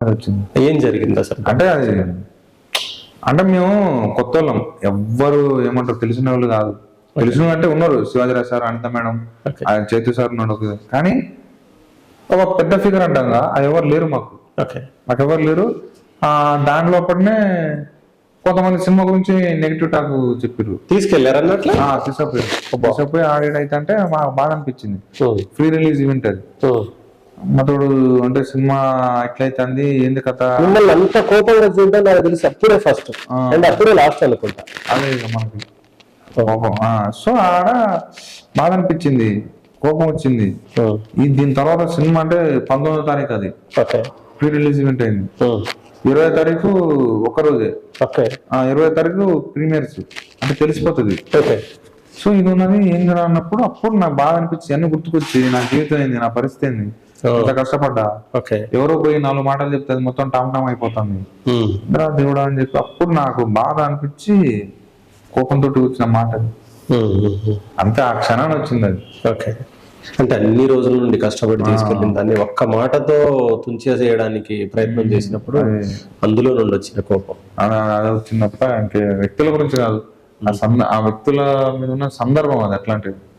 అది వచ్చింది. ఏం జరిగింది అసలు అంటే అది అంటే మేము కొత్త వాళ్ళం ఎవ్వరు ఏమంటారు? తెలిసిన వాళ్ళు కాదు తెలిసిన అంటే ఉన్నారు. శివాజీరావు సార్ అనిత మేడం చేతు సార్ ఉన్నాడు కానీ ఒక పెద్ద ఫిగర్ అంటాం కదా అది ఎవరు లేరు మాకు. ఓకే. మాకు ఎవరు లేరు. ఆ దాని లోపలనే కొంతమంది సినిమా గురించి నెగిటివ్ టాక్ చెప్పారు తీసుకెళ్ళారు అన్నట్లు ఆ, తీసుకుపోయి తీసుకుపోయి ఆడేడైతే అంటే మాకు బాధ అనిపించింది. ఫ్రీ రిలీజ్ ఈవెంట్ అది. మతోడు అంటే సినిమా ఎట్లయితుంది? ఏంది కథ? మిమ్మల్ని అంత కోపంగా చూడడం నాకు తెలిసి. అప్పుడే ఫస్ట్ అండ్ అప్పుడే లాస్ట్ అనుకుంటా. అదే మనకి. కోపం. సో ఆడ బాధ అనిపించింది. కోపం వచ్చింది. ఈ దీని తర్వాత సినిమా అంటే పంతొమ్మిదో తారీఖు అది. ప్రీ రిలీజ్ ఈవెంట్ అయింది. ఇరవై తారీఖు ఒక రోజే. ఇరవై తారీఖు ప్రీమియర్స్. అంటే తెలిసిపోతుంది. సో ఇది ఉన్నది రా అన్నప్పుడు అప్పుడు నాకు బాధ అనిపించి అన్ని గుర్తుకొచ్చి నా జీవితం ఏంది? నా పరిస్థితి ఏంది? ఇంత కష్టపడ్డా? ఓకే. ఎవరో పోయి నాలుగు మాటలు చెప్తే మొత్తం టామ్ టామ్ అయిపోతుంది. ఇంద్రా దేవుడా అని చెప్పి అప్పుడు నాకు బాధ అనిపించి కోపంతో వచ్చిన మాట అది. అంతే ఆ క్షణాన్ని వచ్చింది అది. ఓకే. అంటే అన్ని రోజుల నుండి కష్టపడి తీసుకెళ్ళిన దాన్ని ఒక్క మాటతో తుంచేసేయడానికి ప్రయత్నం చేసినప్పుడు అందులో నుండి వచ్చిన కోపం. అది వచ్చింది తప్ప ఇంకే వ్యక్తుల గురించి కాదు. ఆ వ్యక్తుల మీద ఉన్న సందర్భం అది అట్లాంటిది.